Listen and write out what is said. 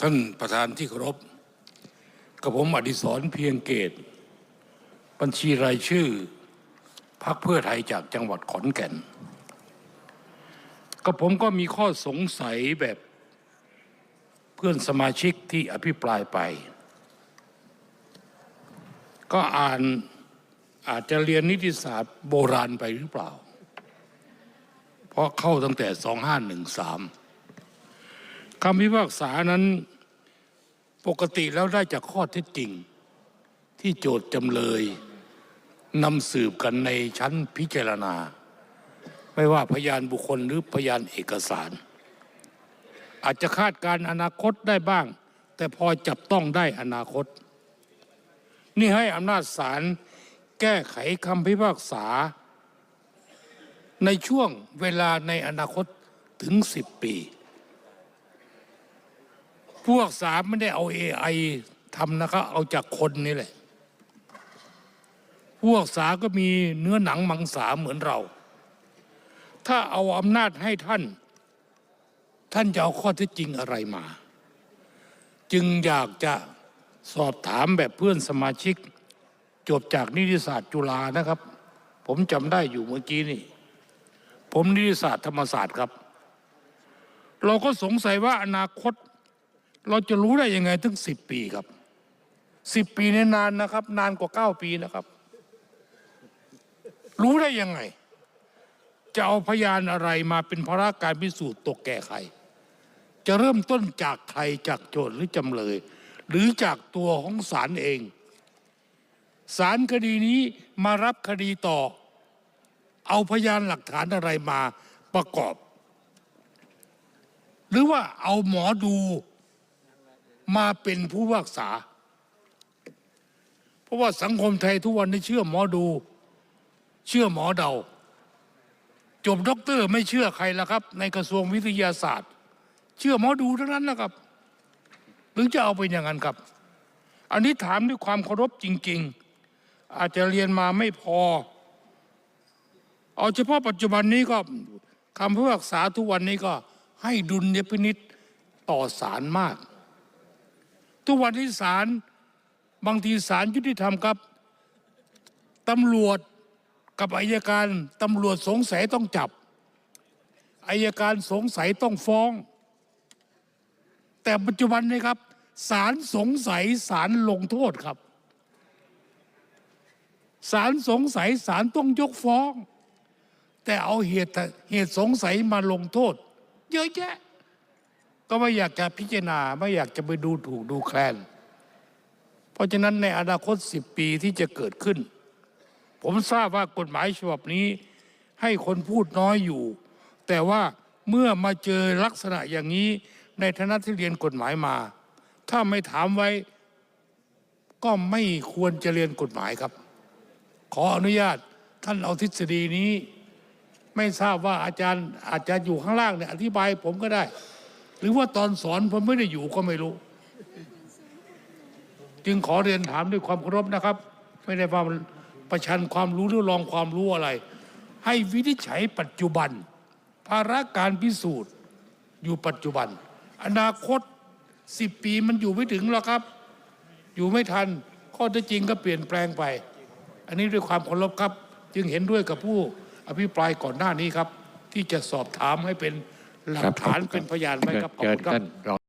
ท่านประธานที่เคารพกับผมอดิศรเพียงเกต บัญชีรายชื่อพรรคเพื่อไทยจากจังหวัดขอนแก่น กับผมก็มีข้อสงสัยแบบเพื่อนสมาชิกที่อภิปรายไป ก็อ่านอาจจะเรียนนิติศาสตร์โบราณไปหรือเปล่า เพราะเข้าตั้งแต่ 2513 คำพิพากษานั้นปกติแล้วได้จากข้อเท็จจริง ที่โจทย์จำเลยนำสืบกันในชั้นพิจารณา ไม่ว่าพยานบุคคลหรือพยานเอกสาร อาจจะคาดการอนาคตได้บ้าง แต่พอจับต้องได้อนาคต นี่ให้อำนาจศาลแก้ไขคำพิพากษา ในช่วงเวลาในอนาคตถึง10ปี พวกสามไม่ได้เอา AI ทำนะครับเอาจากคนนี่แหละ พวกสาก็มีเนื้อหนังมังสาเหมือนเรา ถ้าเอาอำนาจให้ท่าน ท่านจะเอาข้อเท็จจริงอะไรมา จึงอยากจะสอบถามแบบเพื่อนสมาชิก จบจากนิติศาสตร์จุฬานะครับ ผมจำได้อยู่เมื่อกี้นี่ ผมนิติศาสตร์ธรรมศาสตร์ครับ เราก็สงสัยว่าอนาคต เราจะรู้ได้ยังไงถึงสิบปีครับสิบปีนี่นานนะครับ นานกว่าเก้าปีนะครับ รู้ได้ยังไง จะเอาพยานอะไรมาเป็นภาระการพิสูจน์ตกแก่ใคร จะเริ่มต้นจากใครจากโจทย์หรือจำเลย หรือจากตัวของศาลเองศาลคดีนี้มารับคดีต่อ เอาพยานหลักฐานอะไรมาประกอบ หรือว่าเอาหมอดู มาเป็นผู้พิพากษา เพราะว่าสังคมไทยทุกวันนี้เชื่อหมอดู เชื่อหมอเดา จบด็อกเตอร์ไม่เชื่อใครแล้วครับ ในกระทรวงวิทยาศาสตร์ เชื่อหมอดูเทั้งนั้นนะครับหรือจะเอาเป็นอย่างนั้นครับ อันนี้ถามด้วยความเคารพจริง ๆ อาจจะเรียนมาไม่พอ เอาเฉพาะปัจจุบันนี้ก็คำพิพากษาทุกวันนี้ก็ให้ดุลยพินิษต่อศาลมาก ทุกวันที่ศาลบางทีศาลยุติธรรมครับตำรวจกับอายการตำรวจสงสัยต้องจับอายการสงสัยต้องฟ้อง แต่ปัจจุบันนี้ครับศาลสงสัยศาลลงโทษครับศาลสงสัยศาลต้องยกฟ้อง แต่เอาเหตุเหตุสงสัยมาลงโทษ เยอะแยะ ก็ไม่อยากจะพิจารณาไม่อยากจะไปดูถูกดูแคลน เพราะฉะนั้นในอนาคตสิบปีที่จะเกิดขึ้น ผมทราบว่ากฎหมายฉบับนี้ให้คนพูดน้อยอยู่ แต่ว่าเมื่อมาเจอลักษณะอย่างนี้ในฐานะที่เรียนกฎหมายมา ถ้าไม่ถามไว้ก็ไม่ควรจะเรียนกฎหมายครับ ขออนุญาตท่านเอาทฤษฎีนี้ ไม่ทราบว่าอาจารย์อาจจะอยู่ข้างล่างเนี่ยอธิบายผมก็ได้ หรือว่าตอนสอนผมไม่ได้อยู่ก็ไม่รู้ จึงขอเรียนถามด้วยความเคารพนะครับ ไม่ได้ว่าประชันความรู้หรือลองความรู้อะไร ให้วินิจฉัยปัจจุบัน ภาระการพิสูจน์อยู่ปัจจุบัน อนาคตสิบปีมันอยู่ไม่ถึงแล้วครับ อยู่ไม่ทันข้อเท็จจริงก็เปลี่ยนแปลงไป อันนี้ด้วยความเคารพครับ จึงเห็นด้วยกับผู้อภิปรายก่อนหน้านี้ครับ ที่จะสอบถามให้เป็น หลักฐานเป็นพยานไว้ครับขอบเชิญคุณครับท่านรอง